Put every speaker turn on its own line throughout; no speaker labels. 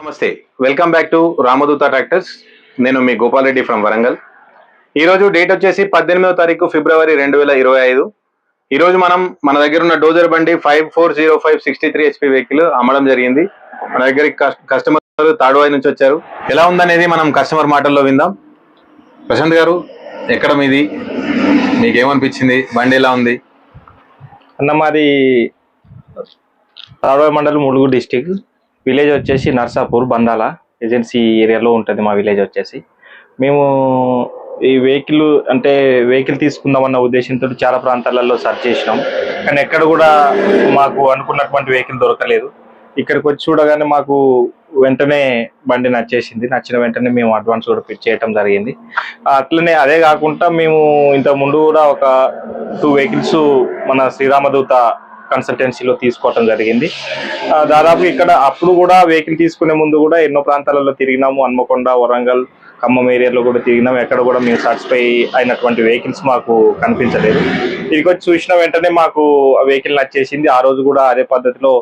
నమస్తే. Welcome back to Ramadootha tractors నేను మీ గోపాల్ రెడ్డి ఫ్రమ్ వరంగల్ ఈరోజు డేట్ వచ్చేసి పద్దెనిమిదవ తారీఖు ఫిబ్రవరి రెండు వేల ఇరవై ఐదు. ఈరోజు మనం మన దగ్గర ఉన్న డోజర్ బండి five four zero five sixty three HP vehicle అమ్మడం జరిగింది. మన దగ్గర కస్టమర్ తాడువాయి నుంచి వచ్చారు. ఎలా ఉందనేది మనం కస్టమర్ మాటల్లో విందాం. ప్రశాంత్ గారు ఎక్కడ మీది? మీకేమనిపించింది? బండి ఎలా ఉంది?
అన్న మాది తాడువాయి మండలం ములుగు డిస్టిక్. విలేజ్ వచ్చేసి నర్సాపూర్ బందాల ఏజెన్సీ ఏరియాలో ఉంటుంది మా విలేజ్ వచ్చేసి. మేము ఈ వెహికల్ అంటే వెహికల్ తీసుకుందామన్న ఉద్దేశంతో చాలా ప్రాంతాలలో సెర్చ్ చేసినాం. కానీ ఎక్కడ కూడా మాకు అనుకున్నటువంటి వెహికల్ దొరకలేదు. ఇక్కడికి వచ్చి చూడగానే మాకు వెంటనే బండి నచ్చేసింది. నచ్చిన వెంటనే మేము అడ్వాన్స్ కూడా పిక్ చేయటం జరిగింది. అట్లనే అదే కాకుండా మేము ఇంతకుముందు ముందు కూడా ఒక టూ వెహికల్స్ మన శ్రీరామదూత కన్సల్టెన్సీలో తీసుకోవటం జరిగింది. దాదాపు ఇక్కడ అప్పుడు కూడా వెహికల్ తీసుకునే ముందు కూడా ఎన్నో ప్రాంతాలలో తిరిగినాము. హన్మకొండ వరంగల్ ఖమ్మం ఏరియాలో కూడా తిరిగినాం. ఎక్కడ కూడా మేము సాటిస్ఫై అయినటువంటి వెహికల్స్ మాకు కనిపించలేదు. ఇదికి చూసిన వెంటనే మాకు వెహికల్ నచ్చేసింది. ఆ రోజు కూడా అదే పద్ధతిలో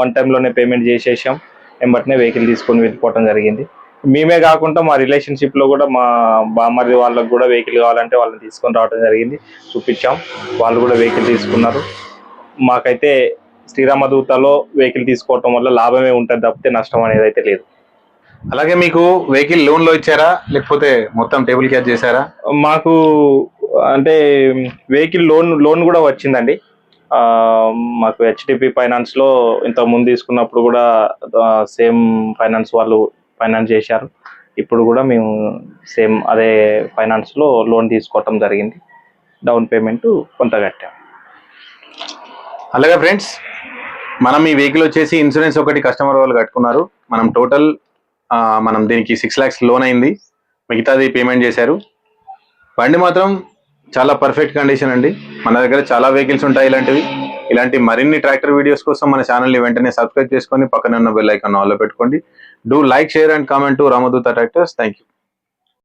వన్ టైంలోనే పేమెంట్ చేసేసాం. వెంబటనే వెహికల్ తీసుకొని వెళ్ళిపోవటం జరిగింది. మేమే కాకుండా మా రిలేషన్షిప్లో కూడా మా బామ్మది వాళ్ళకి కూడా వెహికల్ కావాలంటే వాళ్ళని తీసుకొని రావడం జరిగింది. చూపించాం. వాళ్ళు కూడా వెహికల్ తీసుకున్నారు. మాకైతే శ్రీరామదూతలో వెహికల్ తీసుకోవటం వల్ల లాభమే ఉంటుంది తప్పితే నష్టం అనేది అయితే లేదు.
అలాగే మీకు వెహికల్ లోన్లో ఇచ్చారా? లేకపోతే మొత్తం టేబుల్ క్యాచ్ చేశారా?
మాకు అంటే వెహికల్ లోన్ లోన్ కూడా వచ్చిందండి. ఆ, మాకు హెచ్డిపి ఫైనాన్స్లో ఇంత ముందు తీసుకున్నప్పుడు కూడా సేమ్ ఫైనాన్స్ వాళ్ళు ఫైనాన్స్ చేశారు. ఇప్పుడు కూడా మేము సేమ్ అదే ఫైనాన్స్లో లోన్ తీసుకోవటం జరిగింది. డౌన్ పేమెంట్ కొంత కట్టాం.
అలాగే ఫ్రెండ్స్ మనం ఈ వెహికల్ వచ్చేసి ఇన్సూరెన్స్ ఒకటి కస్టమర్ వాళ్ళు కట్టుకున్నారు. మనం టోటల్ మనం దీనికి సిక్స్ ల్యాక్స్ లోన్ అయింది. మిగతాది పేమెంట్ చేశారు. బండి మాత్రం చాలా పర్ఫెక్ట్ కండిషన్ అండి. మన దగ్గర చాలా వెహికల్స్ ఉంటాయి ఇలాంటివి. ఇలాంటి మరిన్ని ట్రాక్టర్ వీడియోస్ కోసం మన ఛానల్ని వెంటనే సబ్స్క్రైబ్ చేసుకొని పక్కన ఉన్న బెల్ ఐకాన్ పెట్టుకోండి. Do like share and comment to Ramadootha tractors. Thank you